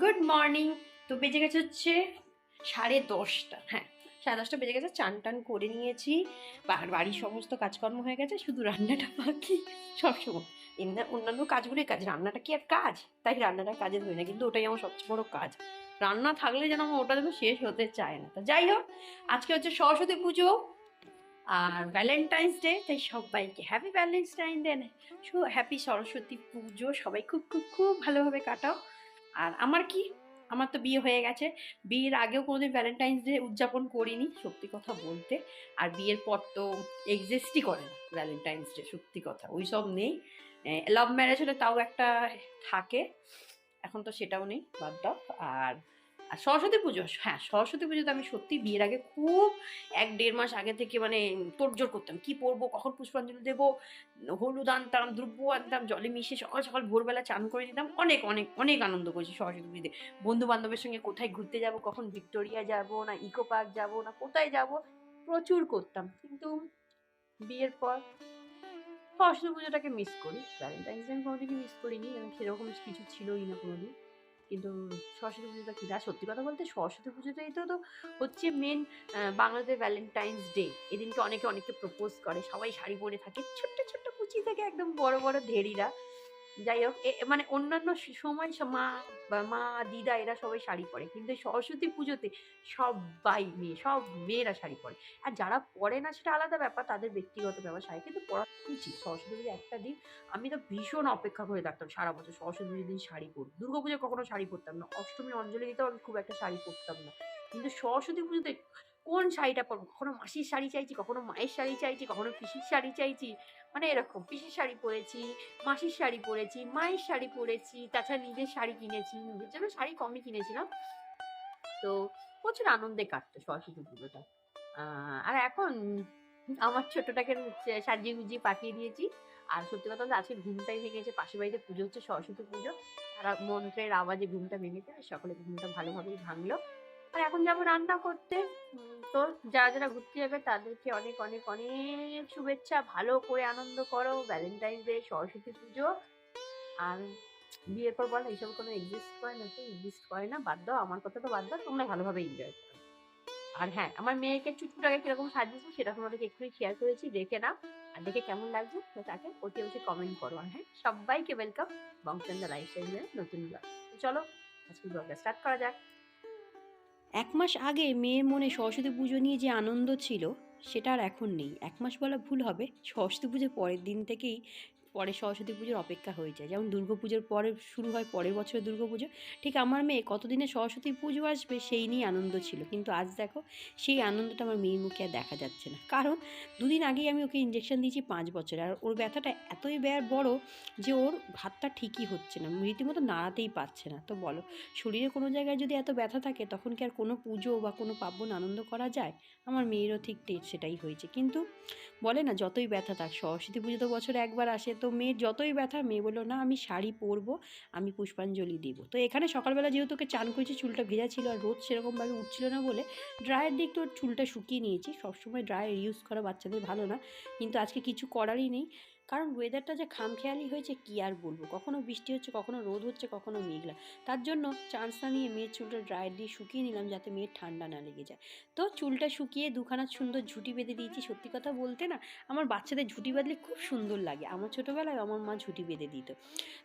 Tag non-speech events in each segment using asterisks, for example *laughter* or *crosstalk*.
Good morning তো বেজে গেছে হচ্ছে সাড়ে দশটা। হ্যাঁ সাড়ে দশটা বেজে গেছে, চান টান করে নিয়েছি। বাড়ির সমস্ত কাজকর্ম হয়ে গেছে, শুধু রান্নাটা বাকি সবসময় এমনি অন্যান্য কাজগুলোই কাজ। রান্নাটা কি আর কাজ? তাই রান্নাটা কাজে ধরি না, কিন্তু ওটাই আমার সবচেয়ে বড় কাজ। রান্না থাকলে যেন আমার ওটা যেন শেষ হতে চায় না। তা যাই হোক, আজকে হচ্ছে সরস্বতী পুজো আর ভ্যালেন্টাইন্স ডে তাই সবাইকে happy Valentine Day happy Saraswati Puja সবাই খুব খুব খুব ভালোভাবে কাটাও। আর আমার কি? আমার তো বিয়ে হয়ে গেছে। বিয়ের আগেও কোনোদিন ভ্যালেন্টাইন্স ডে উদযাপন করিনি, সত্যি কথা বলতে। আর বিয়ের পর তো এক্সিস্টই করে না ভ্যালেন্টাইন্স ডে সত্যি কথা। ওই সব নেই লাভ ম্যারেজ হলে তাও একটা থাকে। এখন তো সেটাও নেই, বাদ দাও। আর আর সরস্বতী পুজো হ্যাঁ সরস্বতী পুজোতে আমি সত্যি বিয়ের আগে খুব এক দেড় মাস আগে থেকে মানে তোড়জোড় করতাম। কি পরবো, কখন পুষ্পাঞ্জলি দেবো, হলুদ আনতাম, দ্রব্য আনতাম, জলে মিশিয়ে সকাল সকাল ভোরবেলা চান করে দিতাম অনেক অনেক অনেক আনন্দ করেছি সরস্বতী পুজোতে। বন্ধু বান্ধবের সঙ্গে কোথায় ঘুরতে যাব, কখন ভিক্টোরিয়া যাব, না ইকো পার্ক যাব, না কোথায় যাব, প্রচুর করতাম। কিন্তু বিয়ের পর সরস্বতী পুজোটাকে মিস করি। ভ্যালেন্টাইন্স ডে আমি কোনোদিনই মিস করিনি এবং সেরকম কিছু ছিলই না কোনোদিন। কিন্তু সরস্বতী পুজোটা কী? না, সত্যি কথা বলতে সরস্বতী পুজোটাই তো তো হচ্ছে মেন বাংলাদেশের ভ্যালেন্টাইন্স ডে এদিনকে অনেকে অনেকে প্রপোজ করে। সবাই শাড়ি পরে থাকে। ছোট্ট ছোট্ট কুচি থেকে একদম বড় বড় ধেরিরা। যাই হোক মানে অন্যান্য সময় মা বা মা, দিদা এরা সবাই শাড়ি পরে। কিন্তু সরস্বতী পুজোতে সবাই মেয়ে, সব মেয়েরা শাড়ি পরে। আর যারা পরে না, সেটা আলাদা ব্যাপার, তাদের ব্যক্তিগত ব্যাপার। শাড়ি কিন্তু পরা উচিত। সরস্বতী পুজো একটা দিন আমি তো ভীষণ অপেক্ষা করে থাকতাম সারা বছর। সরস্বতী পুজোর দিন শাড়ি পরব। দুর্গা পুজো কখনো শাড়ি পরতাম না। অষ্টমী অঞ্জলি দিতেও আমি খুব একটা শাড়ি পরতাম না। কিন্তু সরস্বতী পুজোতে কোন শাড়িটা পরবো? কখনো মাসির শাড়ি চাইছি, কখনো মায়ের শাড়ি চাইছি, কখনো পিসির শাড়ি চাইছি। মানে এরকম পিসির শাড়ি পরেছি, মাসির শাড়ি পরেছি, মায়ের শাড়ি পরেছি, তাছাড়া নিজের শাড়ি কিনেছি, নিজের জন্য শাড়ি কমই কিনেছিলাম। তো প্রচুর আনন্দে কাটতো সরস্বতী পুজোটা। আর এখন আমার ছোটটাকে সাজিয়ে গুজিয়ে পাঠিয়ে দিয়েছি। আর সত্যি কথা আজকে ঘুমটাই ভেঙেছে পাশের বাড়িতে পুজো হচ্ছে সরস্বতী পুজো। তারা মন্ত্রের আওয়াজে ঘুমটা ভেঙেছে আর সকলে ঘুমটা ভালোভাবেই ভাঙলো। আর এখন যাব রান্না করতে। তো যারা যারা ঘুরতে যাবে তাদেরকে অনেক অনেক অনেক শুভেচ্ছা। ভালো করে আনন্দ করো। ভ্যালেন্টাইন্স ডে সরস্বতী পুজো। আর বিয়ের পর বলো, এইসব কোনো এক্সিস্ট করে না তো? এক্সিস্ট করে না? বাদ দাও, আমার কথা তো বাদ দাও, তোমরা ভালোভাবে এনজয় করো। আর হ্যাঁ আমার মেয়েকে চুটুটাকে কীরকম সাজিয়েছি সেটা তোমাদেরকে একটু শেয়ার করেছি, দেখে নাও। আর দেখে কেমন লাগছে তো তাকে অতি অবশ্যই কমেন্ট করো। আর হ্যাঁ সবাইকে ওয়েলকাম বংশন্দা লাইফস্টাইলের নতুন ব্লগ চলো আজকে ব্লগটা স্টার্ট করা যাক। এক মাস আগে মেয়ের মনে সরস্বতী পুজো নিয়ে যে আনন্দ ছিল, সেটা আর এখন নেই। এক মাস বলা ভুল হবে। সরস্বতী পুজোর পরের দিন থেকেই পরে সরস্বতী পুজোর অপেক্ষা হয়ে যায়। যেমন দুর্গা পুজোর পরে শুরু হয়, পরের বছরের দুর্গা পুজো। ঠিক আমার মেয়ে কতদিনে সরস্বতী পুজো আসবে সেই নিয়ে আনন্দ ছিল। কিন্তু আজ দেখো, সেই আনন্দটা আমার মেয়ের মুখে আর দেখা যাচ্ছে না। কারণ দুদিন আগেই আমি ওকে ইঞ্জেকশন দিয়েছি পাঁচ বছরে। আর ওর ব্যথাটা এতই ব্যয় বড় যে ওর ভাতটা ঠিকই হচ্ছে না। রীতিমতো নাড়াতেই পারছে না। তো বলো, শরীরে কোনো জায়গায় যদি এত ব্যথা থাকে, তখন কি আর কোনো পুজো বা কোনো পার্বণ আনন্দ করা যায়? আমার মেয়েরও ঠিক সেটাই হয়েছে। কিন্তু বলে না, যতই ব্যথা থাক, সরস্বতী পুজো তো বছরে একবার আসে, তো মেয়ের যতই ব্যথা, মেয়ে বলল, না, আমি শাড়ি পরবো, আমি পুষ্পাঞ্জলি দেবো। তো এখানে সকালবেলা যেহেতু ওকে চান করেছি, চুলটা ভেজা ছিল আর রোদ সেরকমভাবে উঠছিল না বলে ড্রায়ার দিয়ে একটু চুলটা শুকিয়ে নিয়েছি। সবসময় ড্রায়ার ইউজ করা বাচ্চাদের ভালো না, কিন্তু আজকে কিছু করারই নেই। কারণ ওয়েদারটা যে খামখেয়ালি হয়েছে কী আর বলব? কখনো বৃষ্টি হচ্ছে, কখনো রোদ হচ্ছে, কখনো মেঘলা। তার জন্য চান্স না নিয়ে মেয়ের চুলটা ড্রায়ার দিয়ে শুকিয়ে নিলাম যাতে মেয়ের ঠান্ডা না লেগে যায়। তো চুলটা শুকিয়ে দুখানা সুন্দর ঝুঁটি বেঁধে দিয়েছি। সত্যি কথা বলতে না, আমার বাচ্চাদের ঝুঁটি বাঁধলে খুব সুন্দর লাগে। আমার ছোটোবেলায় আমার মা ঝুঁটি বেঁধে দিত।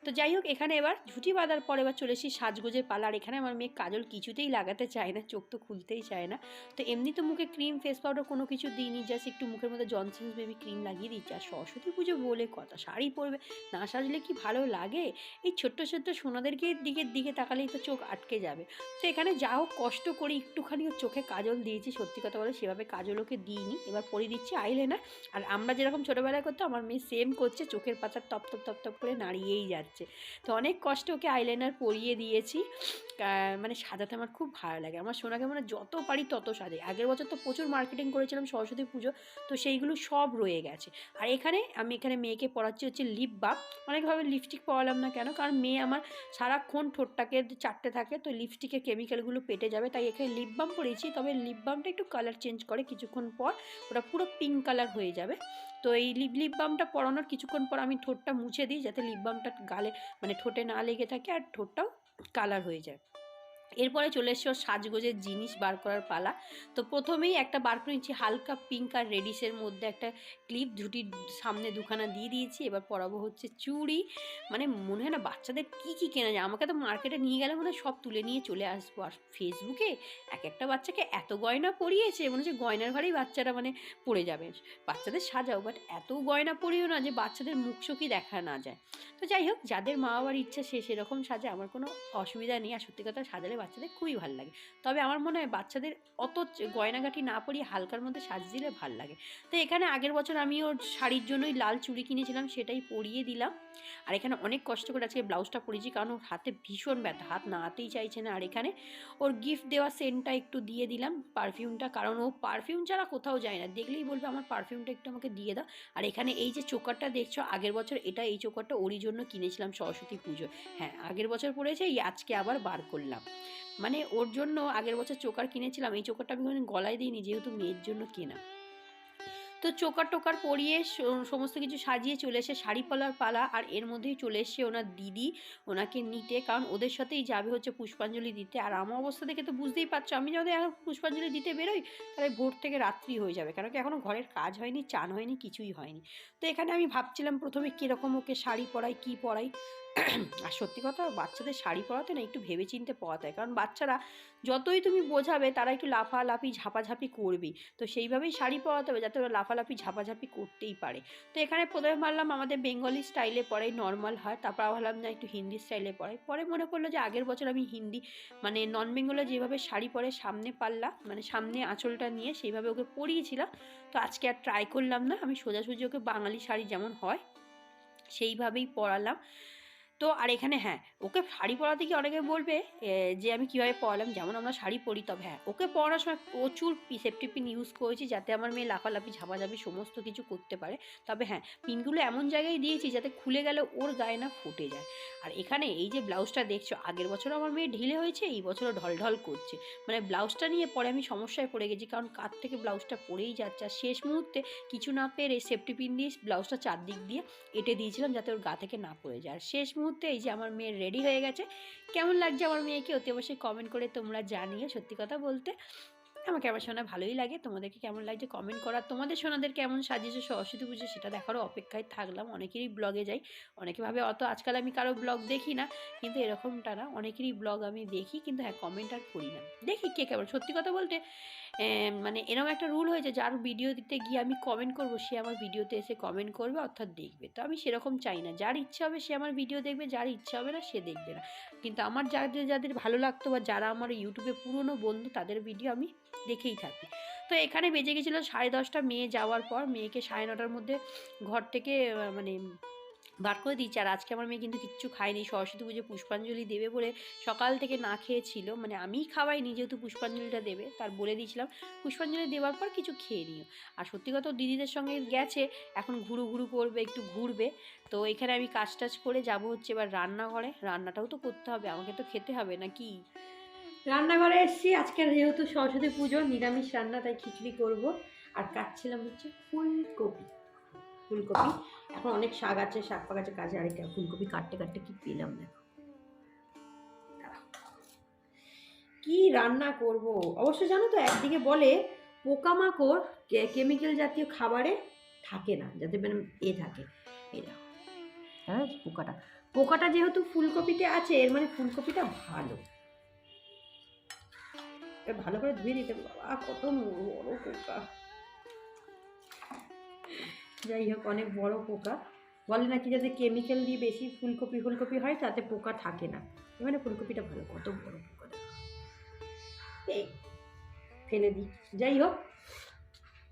তো যাই হোক, এখানে এবার ঝুঁটি বাঁধার পর এবার চলে এসেছি সাজগোজের পালার এখানে আমার মেয়ে কাজল কিছুতেই লাগাতে চায় না, চোখ তো খুলতেই চায় না। তো এমনি তো মুখে ক্রিম ফেস পাউডার কোনো কিছু দিইনি জাস্ট একটু মুখের মধ্যে জনসন্স বেবি ক্রিম লাগিয়ে দিচ্ছি আর সরস্বতী পুজো বলে কথা শাড়ি পরবে, না সাজলে কি ভালো লাগে? এই ছোট্ট ছোট্ট সোনাদেরকে দিকে দিকে তাকালেই তো চোখ আটকে যাবে। তো এখানে যা হোক কষ্ট করে একটুখানি চোখে কাজল দিয়েছি, সত্যি কথা বলে সেভাবে কাজল ওকে দিইনি। এবার পরিয়ে দিচ্ছি আইলাইনার আর আমরা যেরকম ছোটোবেলায় করতো আমার মেয়ে সেম করছে, চোখের পাতা টপ টপ টপ টপ করে নাড়িয়েই যাচ্ছে। তো অনেক কষ্ট ওকে আইলাইনার পরিয়ে দিয়েছি। মানে সাজাতে আমার খুব ভালো লাগে। আমার সোনাকে মানে যত পারি তত সাজাই। আগের বছর তো প্রচুর মার্কেটিং করেছিলাম সরস্বতী পুজো, তো সেইগুলো সব রয়ে গেছে। আর এখানে, আমি এখানে মেয়েকে পড়াচ্ছি হচ্ছে লিপ বাম অনেকভাবে লিপস্টিক পড়ালাম না কেন? কারণ মেয়ে আমার সারাক্ষণ ঠোঁটটাকে চারটে থাকে, তো লিপস্টিকের কেমিক্যালগুলো পেটে যাবে, তাই এখানে লিপ বাম পরিয়েছি তবে লিপ বামটা একটু কালার চেঞ্জ করে কিছুক্ষণ পর ওটা পুরো পিঙ্ক কালার হয়ে যাবে। তো এই লিপ লিপ বামটা পরানোর কিছুক্ষণ পর আমি ঠোঁটটা মুছে দিই, যাতে লিপ বামটা গালে মানে ঠোঁটে না লেগে থাকে আর ঠোঁটটাও কালার হয়ে যায়। এরপরে চলে এসছে সাজগোজের জিনিস বার করার পালা। তো প্রথমেই একটা বার করে নিচ্ছি, হালকা পিঙ্ক আর রেডিশের মধ্যে একটা ক্লিপ ঝুটির সামনে দুখানা দিয়ে দিয়েছি। এবার পরাবো হচ্ছে চুড়ি। মানে মনে হয় না বাচ্চাদের কী কী কেনা যায়? আমাকে তো মার্কেটে নিয়ে গেলে মনে সব তুলে নিয়ে চলে আসব। আর ফেসবুকে এক একটা বাচ্চাকে এত গয়না পরিয়েছে, মনে হচ্ছে গয়নার ঘরেই বাচ্চারা মানে পড়ে যাবে। বাচ্চাদের সাজাও বাট এত গয়না পরিও না যে বাচ্চাদের মুখ চোখই দেখা না যায়। তো যাই হোক, যাদের মা বাবার ইচ্ছা সে সেরকম সাজে, আমার কোনো অসুবিধা নেই। আর সত্যি কথা, সাজালে বাচ্চাদের খুবই ভালো লাগে। তবে আমার মনে হয় বাচ্চাদের অত গয়নাগাটি না পরিয়ে হালকার মধ্যে সাজ দিলে ভালো লাগে। তো এখানে আগের বছর আমি ওর শাড়ির জন্যই লাল চুড়ি কিনেছিলাম, সেটাই পরিয়ে দিলাম। আর এখানে অনেক কষ্ট করে আজকে ব্লাউজটা পরেছি, কারণ ওর হাতে ভীষণ ব্যথা, হাত নাড়াতেই চাইছে না। আর এখানে ওর গিফট দেওয়া সেন্টটা একটু দিয়ে দিলাম পারফিউমটা কারণ ও পারফিউম ছাড়া কোথাও যায় না। দেখলেই বলবে, আমার পারফিউমটা একটু আমাকে দিয়ে দাও। আর এখানে এই যে চোকারটা দেখছ, আগের বছর এটা এই চোকারটা ওরই জন্য কিনেছিলাম সরস্বতী পুজো। হ্যাঁ আগের বছর পড়েছে এই আজকে আবার বার করলাম। মানে ওর জন্য আগের বছর চোকার কিনেছিলাম, এই চোকারটা আমি গলায় দিইনি, যেহেতু মেয়ের জন্য কেনা। তো চোকার টোকার পরিয়ে সমস্ত কিছু সাজিয়ে চলে এসে শাড়ি পলার পালা আর এর মধ্যেই চলে এসছে ওনার দিদি ওনাকে নিতে। কারণ ওদের সাথেই যাবে হচ্ছে পুষ্পাঞ্জলি দিতে। আর আমার অবস্থা দেখে তো বুঝতেই পারছ, আমি যদি এখন পুষ্পাঞ্জলি দিতে বেরোই, তাহলে ভোর থেকে রাত্রি হয়ে যাবে। কারণ কি এখনও ঘরের কাজ হয়নি, চান হয়নি, কিছুই হয়নি। তো এখানে আমি ভাবছিলাম প্রথমে কীরকম ওকে শাড়ি পরাই, কী পরাই? *clears throat* আর সত্যি কথা, বাচ্চাদের শাড়ি পরাতে না একটু ভেবে চিনতে পরাতে হয় কারণ বাচ্চারা যতই তুমি বোঝাবে, তারা একটু লাফালাফি, ঝাপাঝাপি করবেই তো সেইভাবেই শাড়ি পরাতে হবে, যাতে ওরা লাফালাফি, ঝাপাঝাপি করতেই পারে। তো এখানে প্রথমে ভাবলাম আমাদের বেঙ্গলি স্টাইলে পড়াই নর্মাল হয়, তারপর ভাবলাম না একটু হিন্দি স্টাইলে পড়াই। পরে মনে পড়ল যে আগের বছর আমি হিন্দি মানে নন বেঙ্গলে যেভাবে শাড়ি পরে সামনে পাল্লা মানে সামনে আঁচলটা নিয়ে সেইভাবে ওকে পরিয়েছিলাম। তো আজকে আর ট্রাই করলাম না, আমি সোজাসুজি ওকে বাঙালি শাড়ি যেমন হয়, সেইভাবেই পরালাম। তো আর এখানে হ্যাঁ ওকে শাড়ি পরাতে গিয়ে অনেকে বলবে যে আমি কীভাবে পরালাম, যেমন আমরা শাড়ি পরি তবে হ্যাঁ ওকে পরানোর সময় প্রচুর সেফটি পিন ইউজ করেছি যাতে আমার মেয়ে লাফালাফি, ঝাপাঝাপি সমস্ত কিছু করতে পারে। তবে হ্যাঁ পিনগুলো এমন জায়গায় দিয়েছি যাতে খুলে গেলে ওর গায়ে না ফুটে যায়। আর এখানে এই যে ব্লাউজটা দেখছ, আগের বছর আমার মেয়ে ঢিলে হয়েছে, এই বছরও ঢলঢল করছে। মানে ব্লাউজটা নিয়ে পরে আমি সমস্যায় পড়ে গেছি, কারণ কার থেকে ব্লাউজটা পরেই যাচ্ছে। আর শেষ মুহূর্তে কিছু না পেরে সেফটি পিন দিয়ে ব্লাউজটা চারদিক দিয়ে এঁটে দিয়েছিলাম যাতে ওর গা থেকে না পড়ে যায়। আর শেষ মুহূর্তে এই যে আমার মেয়ে রেডি হয়ে গেছে। কেমন লাগছে আমার মেয়েকে? অতি অবশ্যই কমেন্ট করে তোমরা জানিয়ে সত্যি কথা বলতে আমাকে আমার শোনা ভালোই লাগে। তোমাদেরকে কেমন লাগছে কমেন্ট করা। তোমাদের সোনাদের কেমন সাজিয়েছে সরস্বতী পুজো সেটা দেখারও অপেক্ষায় থাকলাম। অনেকেরই ব্লগে যাই। অনেকে ভাবে অত আজকাল আমি কারও ব্লগ দেখি না। কিন্তু এরকমটা না। অনেকেরই ব্লগ আমি দেখি কিন্তু হ্যাঁ কমেন্ট আর করি না। দেখি কে কেমন। সত্যি কথা বলতে মানে এরকম একটা রুল হয়েছে, যার ভিডিও দিতে গিয়ে আমি কমেন্ট করব, সে আমার ভিডিওতে এসে কমেন্ট করবে, অর্থাৎ দেখবে। তো আমি সেরকম চাই না। যার ইচ্ছা হবে সে আমার ভিডিও দেখবে, যার ইচ্ছা হবে না সে দেখবে না। কিন্তু আমার যাদের যাদের ভালো লাগতো বা যারা আমার ইউটিউবে পুরনো বন্ধু, তাদের ভিডিও আমি দেখেই থাকি তো এখানে বেজে গেছিল সাড়ে দশটা, মেয়ে যাওয়ার পর মেয়েকে সাড়ে নটার মধ্যে ঘর থেকে মানে বার করে দিচ্ছি আর আজকে আমার মেয়ে কিন্তু কিচ্ছু খায়নি। সরস্বতী পুজো পুষ্পাঞ্জলি দেবে বলে সকাল থেকে না খেয়েছিল। মানে আমিই খাওয়াইনি, যেহেতু পুষ্পাঞ্জলিটা দেবে, তার বলে দিয়েছিলাম। পুষ্পাঞ্জলি দেওয়ার পর কিছু খেয়ে নিও। আর সত্যি কথা দিদিদের সঙ্গে গেছে, এখন ঘুরু ঘুরু করবে, একটু ঘুরবে। তো এখানে আমি কাজ টাজ করে যাব হচ্ছে এবার রান্নাঘরে। রান্নাটাও তো করতে হবে, আমাকে তো খেতে হবে নাকি রান্নাঘরে এসেছি। আজকে যেহেতু সরস্বতী পুজো, নিরামিষ রান্না, তাই খিচুড়ি করব। আর কাটছিলাম হচ্ছে ফুলকপি ফুলকপি। এখন অনেক শাক আছে, শাক পাক আছে, কাজে আরেকটা ফুলকপি কাটতে কাটতে কি পেলাম দেখো। কি রান্না করব? অবশ্য জানো তো, একদিকে বলে পোকামাকড় কেমিক্যাল জাতীয় খাবারে থাকে না, যাতে মানে এ থাকে। দেখো। হ্যাঁ পোকাটা। পোকাটা যেহেতু ফুলকপিতে আছে, এর মানে ফুলকপিটা ভালো। এটা ভালো করে ধুয়ে হবে। বাবা, কত বড় পোকা। যাই হোক, অনেক বড় পোকা। বলে নাকি যাতে কেমিক্যাল দিয়ে বেশি ফুলকপি ফুলকপি হয়, তাতে পোকা থাকে না। মানে ফুলকপিটা ভালো, কত বড় পোকা। ফেলে দিই। যাই হোক,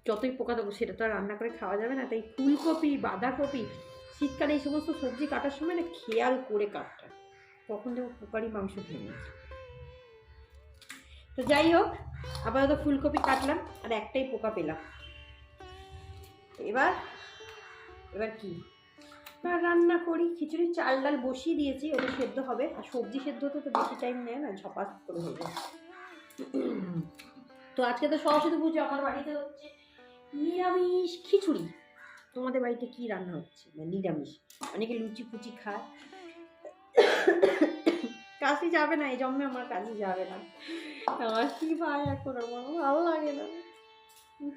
যতই পোকা দেবো, সেটা তো আর রান্না করে খাওয়া যাবে না। তাই ফুলকপি, বাঁধাকপি, শীতকালে এই সমস্ত সবজি কাটার সময় না খেয়াল করে কাটটা কখন দেখো পোকারই মাংস ভেঙে তো যাই হোক, আপাতত ফুলকপি কাটলাম আর একটাই পোকা পেলাম। এবার এবার কি? রান্না করি। খিচুড়ি, চাল ডাল বসিয়ে দিয়েছি, ওটা সেদ্ধ হবে। আর সবজি সেদ্ধ হতে তো বেশি টাইম নেয় না, ঝপাস করে যায় তো আজকে তো সরস্বতী পুজো, আমার বাড়িতে হচ্ছে নিরামিষ খিচুড়ি। তোমাদের বাড়িতে কি রান্না হচ্ছে? মানে নিরামিষ। অনেকে লুচি ফুচি খায়। কাশি যাবে না, এই জন্মে আমার কাশি যাবে না। আমার কি ভাই এখন, আমার ভালো লাগে না।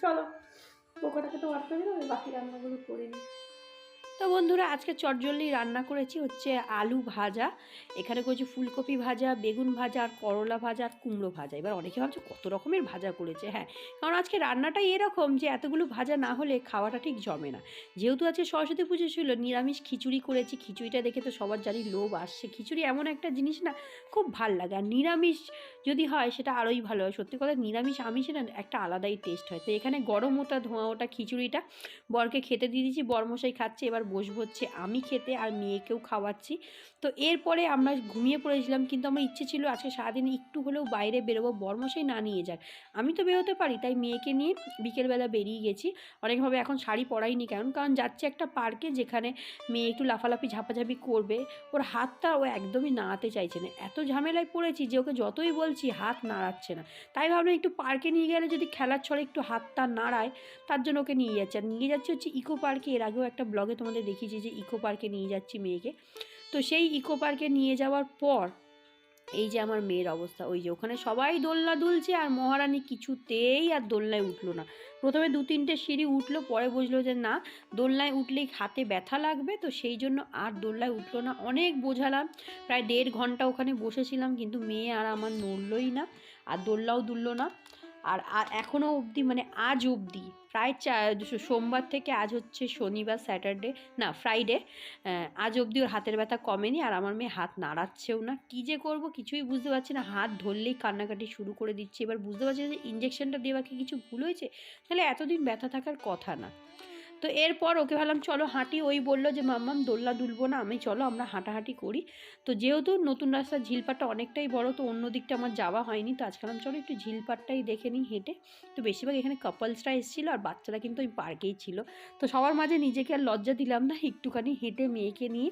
চলো পোকাটাকে তো বার করে না বাকি রান্নাগুলো করে নিই তো বন্ধুরা, আজকে চটজল্দি রান্না করেছি হচ্ছে আলু ভাজা। এখানে করেছি ফুলকপি ভাজা, বেগুন ভাজা, আর করলা ভাজা, আর কুমড়ো ভাজা। এবার অনেকে ভাবছে কত রকমের ভাজা করেছে হ্যাঁ। কারণ আজকে রান্নাটাই এরকম যে এতগুলো ভাজা না হলে খাওয়াটা ঠিক জমে না। যেহেতু আজকে সরস্বতী পুজো ছিল, নিরামিষ খিচুড়ি করেছি। খিচুড়িটা দেখে তো সবার জানি লোভ আসছে। খিচুড়ি এমন একটা জিনিস না, খুব ভালো লাগে। আর নিরামিষ যদি হয় সেটা আরোই ভালো হয়। সত্যি কথা নিরামিষ আমিষে না একটা আলাদাই টেস্ট হয়। তো এখানে গরম ওটা ধোঁয়া, ওটা খিচুড়িটা বরকে খেতে দিয়ে দিয়েছি, বরমশাই খাচ্ছে, এবার বসবো হচ্ছে আমি খেতে আর মেয়েকেও খাওয়াচ্ছি। তো এরপরে আমরা ঘুমিয়ে পড়েছিলাম, কিন্তু আমার ইচ্ছে ছিল আজকে সারাদিন একটু হলেও বাইরে বেরোবো, বরমশাই না নিয়ে যাক। আমি তো বেরোতে পারি, তাই মেয়েকে নিয়ে বিকেলবেলা বেরিয়ে গেছি। অনেকভাবে এখন শাড়ি পরাইনি কেন? কারণ যাচ্ছে একটা পার্কে যেখানে মেয়ে একটু লাফালাফি, ঝাপাঝাপি করবে। ওর হাতটা ও একদমই নাড়াতে চাইছে না। এত ঝামেলায় পড়েছি যে ওকে যতই বলছি, হাত নাড়াচ্ছে না। তাই ভাবলাম একটু পার্কে নিয়ে গেলে যদি খেলার ছড়ে একটু হাতটা নাড়ায়, তার জন্য ওকে নিয়ে যাচ্ছে। আর নিয়ে যাচ্ছে হচ্ছে ইকো পার্কে। এর আগেও একটা ব্লগে তোমাদের দেখিয়েছি যে ইকো পার্কে নিয়ে যাচ্ছি মেয়েকে। তো সেই ইকো পার্কে নিয়ে যাওয়ার পর এই যে আমার মেয়ের অবস্থা, ওই যে ওখানে সবাই দোলনা দুলছে আর মহারানী কিছুতেই আর দোলনায় উঠল না। প্রথমে দু তিনটে সিঁড়ি উঠল, পরে বুঝলো যে না, দোলনায় উঠলেই হাতে ব্যথা লাগবে, তো সেই জন্য আর দোলনায় উঠল না। অনেক বোঝালাম, প্রায় দেড় ঘণ্টা ওখানে বসেছিলাম, কিন্তু মেয়ে আর আমার নড়লই না, আর দোলনাও দুললো না। আর এখনও অবধি মানে আজ অবধি, প্রায় চা সোমবার থেকে আজ হচ্ছে শনিবার, স্যাটারডে, না, ফ্রাইডে আজ অবধি ওর হাতের ব্যথা কমেনি আর আমার মেয়ে হাত নাড়াচ্ছেও না। কী যে করব কিছুই বুঝতে পারছি না, হাত ধরলেই কান্নাকাটি শুরু করে দিচ্ছে। এবার বুঝতে পারছি যে ইঞ্জেকশনটা দেওয়া কি কিছু ভুল হয়েছে? তাহলে এতদিন ব্যথা থাকার কথা না। তো এরপর ওকে ভাবলাম, চলো হাঁটি। ওই বলল যে মাম্মাম দোল্লা দুলবো না, আমি চলো আমরা হাঁটাহাঁটি করি। তো যেহেতু নতুন রাস্তার ঝিলপাটটা অনেকটাই বড়, তো অন্য দিকটা আমার যাওয়া হয়নি। তো আজকাল আমি চলো একটু ঝিলপাটটাই দেখে নিই হেঁটে। তো বেশিরভাগ এখানে কাপলসরা এসেছিল আর বাচ্চারা কিন্তু ওই পার্কেই ছিল। তো সবার মাঝে নিজেকে আর লজ্জা দিলাম না, একটুখানি হেঁটে মেয়েকে নিয়ে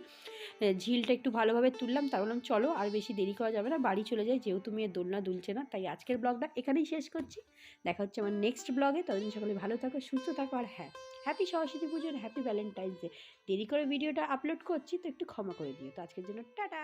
ঝিলটা একটু ভালোভাবে তুললাম। তার বললাম চলো আর বেশি দেরি করা যাবে না, বাড়ি চলে যাই, যেহেতু মেয়ে দোলনা দুলছে না, তাই আজকের ব্লগটা এখানেই শেষ করছি। দেখা হচ্ছে আমার নেক্সট ব্লগে। ততদিন সকলে ভালো থাকো, সুস্থ থাকো আর হ্যাঁ। হ্যাপি সরস্বতী পুজোর হ্যাপি ভ্যালেন্টাইন্স ডে দেরি করে ভিডিওটা আপলোড করছি, তো একটু ক্ষমা করে দিও। তো আজকের জন্য টাটা।